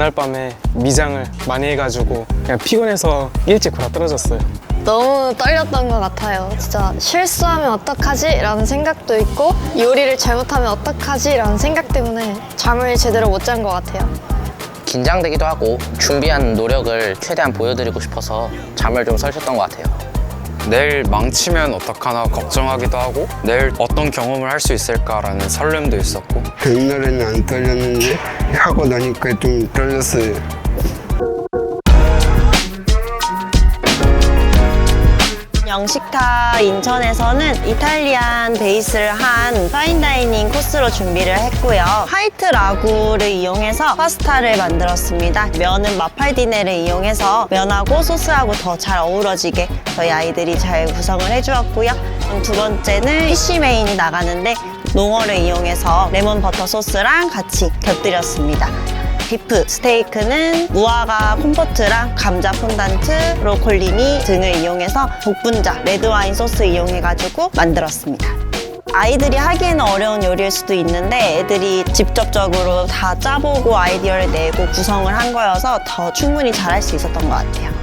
전날 밤에 미장을 많이 해가지고 그냥 피곤해서 일찍 골아 떨어졌어요. 너무 떨렸던 것 같아요. 진짜 실수하면 어떡하지? 라는 생각도 있고 요리를 잘못하면 어떡하지? 라는 생각 때문에 잠을 제대로 못 잔 것 같아요. 긴장되기도 하고 준비한 노력을 최대한 보여드리고 싶어서 잠을 좀 설쳤던 것 같아요. 내일 망치면 어떡하나 걱정하기도 하고 내일 어떤 경험을 할 수 있을까라는 설렘도 있었고 옛날에는 안 떨렸는데 하고 나니까 좀 떨렸어요. 영식타 인천에서는 이탈리안 베이스를 한 파인다이닝 코스로 준비를 했고요. 화이트 라구를 이용해서 파스타를 만들었습니다. 면은 마팔디네를 이용해서 면하고 소스하고 더 잘 어우러지게 저희 아이들이 잘 구성을 해주었고요. 두 번째는 피쉬 메인이 나가는데 농어를 이용해서 레몬 버터 소스랑 같이 곁들였습니다. 비프 스테이크는 무화과 콤포트랑 감자 폰단트, 브로콜리니 등을 이용해서 복분자, 레드와인 소스 이용해가지고 만들었습니다. 아이들이 하기에는 어려운 요리일 수도 있는데 애들이 직접적으로 다 짜보고 아이디어를 내고 구성을 한 거여서 더 충분히 잘할 수 있었던 것 같아요.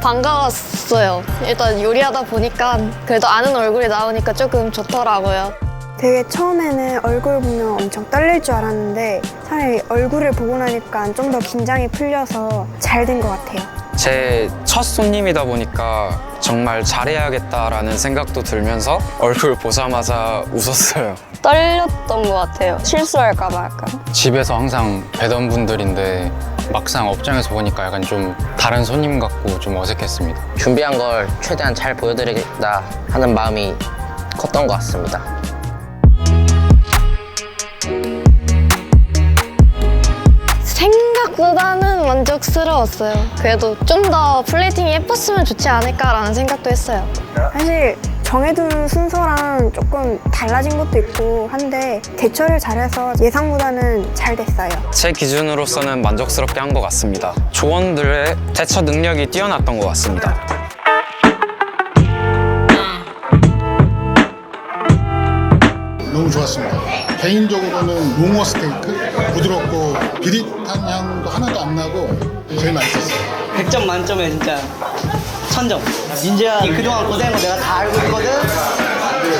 반가웠어요. 일단 요리하다 보니까 그래도 아는 얼굴이 나오니까 조금 좋더라고요. 되게 처음에는 얼굴 보면 엄청 떨릴 줄 알았는데 차라리 얼굴을 보고 나니까 좀 더 긴장이 풀려서 잘 된 것 같아요. 제 첫 손님이다 보니까 정말 잘해야겠다라는 생각도 들면서 얼굴 보자마자 웃었어요. 떨렸던 것 같아요. 실수할까 봐 약간. 집에서 항상 뵈던 분들인데 막상 업장에서 보니까 약간 좀 다른 손님 같고 좀 어색했습니다. 준비한 걸 최대한 잘 보여드리겠다 하는 마음이 컸던 것 같습니다. 생각보다는 만족스러웠어요. 그래도 좀 더 플레이팅이 예뻤으면 좋지 않을까라는 생각도 했어요. 사실 정해둔 순서랑 조금 달라진 것도 있고 한데 대처를 잘해서 예상보다는 잘 됐어요. 제 기준으로서는 만족스럽게 한 것 같습니다. 조원들의 대처 능력이 뛰어났던 것 같습니다. 너무 좋았습니다. 개인적으로는 농어 스테이크 부드럽고 비릿한 향도 하나도 안 나고 제일 맛있었어요. 100점 만점에 진짜 천점 민재야 그동안 고생한 거 내가 다 알고 있거든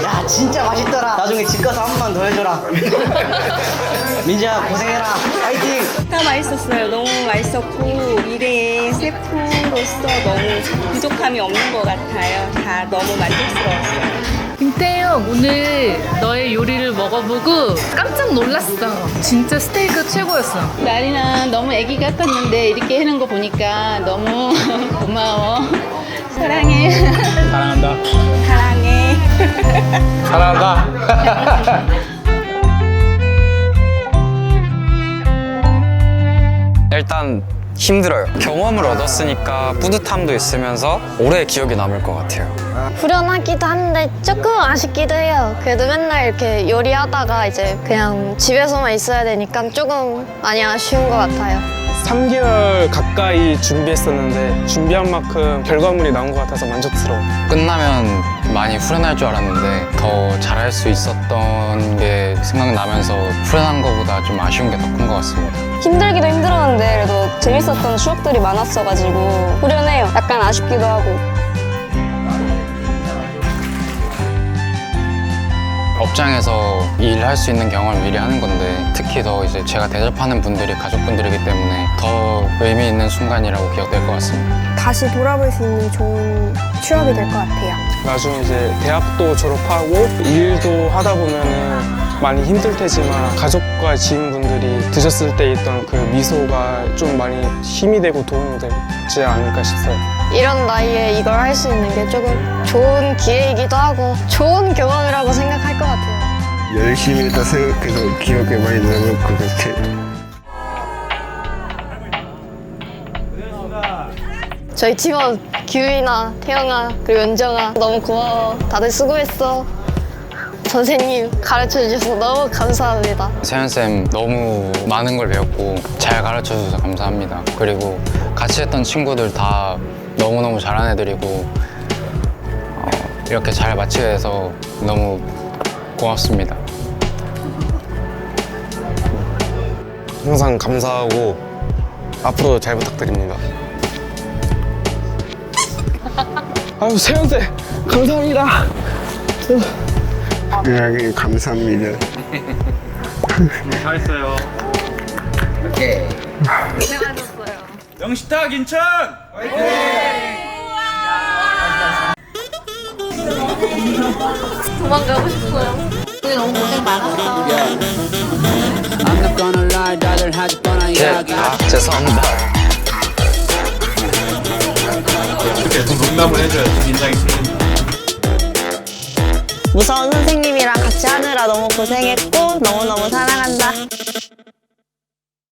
야 진짜 맛있더라 나중에 집 가서 한 번만 더 해줘라 민재야 고생해라 파이팅 다 맛있었어요. 너무 맛있었고 미래의 셰프로서 너무 부족함이 없는 것 같아요. 다 너무 만족스러웠어요. 김태형 오늘 너의 요리를 먹어보고 깜짝 놀랐어. 진짜 스테이크 최고였어. 나리는 너무 애기 같았는데 이렇게 해놓은 거 보니까 너무 고마워. 사랑해. 사랑한다. 사랑해. 사랑한다. 일단 힘들어요. 경험을 얻었으니까 뿌듯함도 있으면서 오래 기억에 남을 것 같아요. 후련하기도 한데 조금 아쉽기도 해요. 그래도 맨날 이렇게 요리하다가 이제 그냥 집에서만 있어야 되니까 조금 많이 아쉬운 것 같아요. 3개월 가까이 준비했었는데 준비한 만큼 결과물이 나온 것 같아서 만족스러워요. 끝나면 많이 후련할 줄 알았는데 더 잘할 수 있었던 게 생각나면서 후련한 것보다 좀 아쉬운 게 더 큰 것 같습니다. 힘들기도 힘들었는데 그래도 재밌었던 추억들이 많았어가지고 후련해요. 약간 아쉽기도 하고. 업장에서 일할 수 있는 경험을 미리 하는 건데 특히 더 이제 제가 대접하는 분들이 가족분들이기 때문에 더 의미 있는 순간이라고 기억될 것 같습니다. 다시 돌아볼 수 있는 좋은 추억이 될 것 같아요. 나중에 이제 대학도 졸업하고 일도 하다 보면은 많이 힘들 테지만 가족과 지인분들이 드셨을 때 있던 그 미소가 좀 많이 힘이 되고 도움이 되지 않을까 싶어요. 이런 나이에 이걸 할 수 있는 게 조금 좋은 기회이기도 하고 좋은 경험이라고 생각할 것 같아요. 열심히 했다 생각해서 기억에 많이 남을 것 같아요. 저희 팀원 규이나 태영아 그리고 은정아 너무 고마워. 다들 수고했어. 선생님 가르쳐 주셔서 너무 감사합니다. 세연쌤 너무 많은 걸 배웠고 잘 가르쳐 주셔서 감사합니다. 그리고 같이 했던 친구들 다 너무너무 잘한 애들이고 어, 이렇게 잘 마치게 돼서 너무 고맙습니다. 항상 감사하고 앞으로 잘 부탁드립니다. 아유 세연쌤 감사합니다. 예, 감사합니다. 영시탁 인천! 도망가고 싶어요. 너무 고생 많았어. I'm not gonna lie 다들 하지 뻔한 이야기 아 죄송합니 다. 무서운 선생님이랑 같이 하느라 너무 고생했고 너무너무 사랑한다.